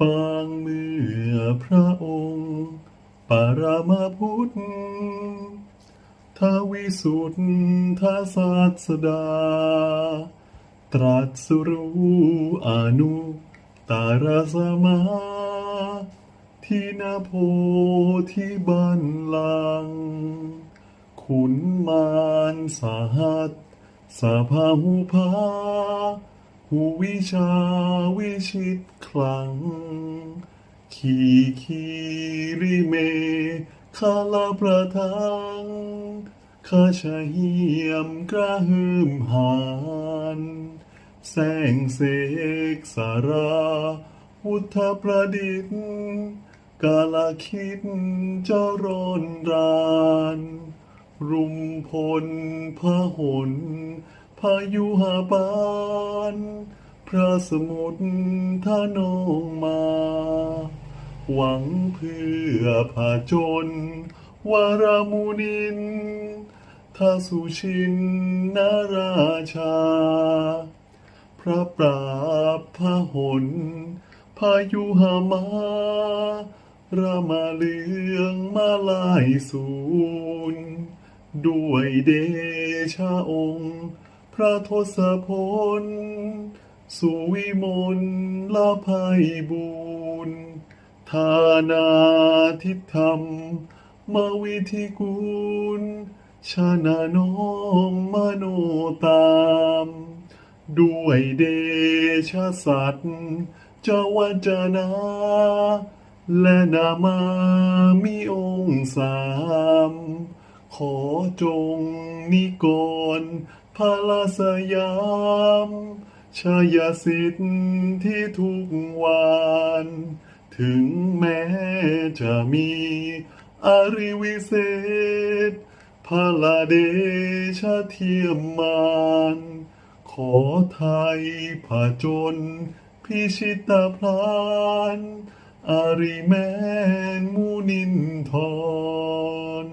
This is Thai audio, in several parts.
ปางเมื่อพระองค์ ปรามาพุทธทวิสุทธาศาสดา ตรัสรู้อนุตตรสมาที่นาโพธิบันลัง ขุนมารสาหัสสาพาหูพา หูวิชาวิชิตคลัง ขีคีริเมคาลาประทังข้าชะเหียมกระหืมหานแสงเสกสาราวุธประดิษฐ์กาลคิดเจ้ารนราน รุมพลพระหนายุหาปาน พระสมุทรท่านองมา หวังเพื่อผาจน วารามุนินทาสุชินนาราชา พระปราบพระหนพายุหามารามาเลืองมาลายสูนด้วยเดชะองค์ พระทศพล สุวิมลละภัยบุญธานาทิธรรม มาวิธีกุล ชนะน้อมมโนตาม ด้วยเดชะสัตว์จวัจนา และนามามีองค์สาม ขอจงนิกร พาลาสยาม ชายสิทธิ์ที่ทุกวันถึงแม้จะมีอริวิเศษพาลาเดชะเทียมมานขอไทยผาจนพิชิตพลานอาริแมนมุนินทร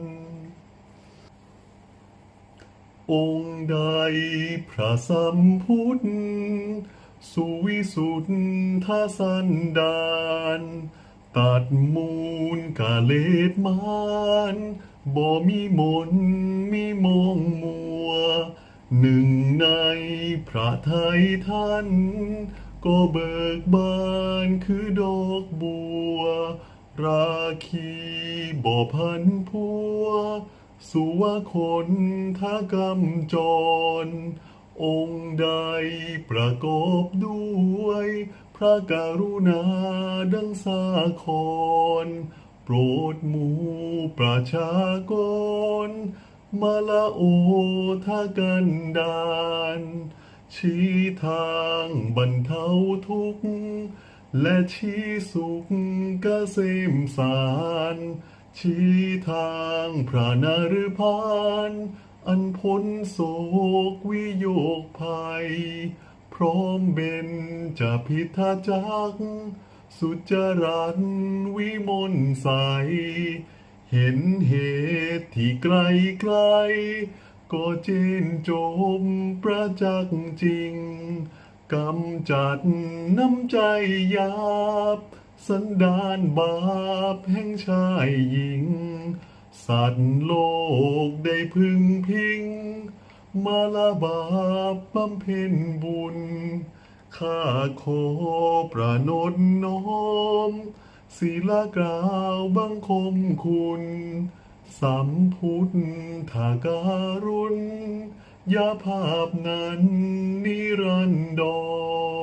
องค์ใดพระสัมพุทธ สุวิสุทธาสันดาน ตัดมูลกาเลดมานบ่มีมนมีมองมัว หนึ่งในพระไทยท่าน ก็เบิกบานคือดอกบัว ราคีบ่พันพัว สุวคนทากำจร องค์ใดประกอบด้วย พระกรุณาดังสาคร โปรดหมู่ประชากร มาละโอทากันดานชี้ทางบรรเทาทุกข์ และชี้สุขกเกษมสาร ชี้ทางพระนรพานอันพ้นโศกวิโยคภัย พร้อมเบนจะพิทาจัก สุจรันวิมลใส เห็นเหตุที่ไกลไกล ก็เจนจมประจักษ์จริง กำจัดน้ำใจยาบ สันดานบาปแห่งชายหญิง สัตว์โลกได้พึงพิง มาลาบาปบำเพ็ญบุญ ข้าขอประนดน้อมศีลากล่าวบังคมคุณสัมพุทธาการุณยาภาพนั้นนิรันดร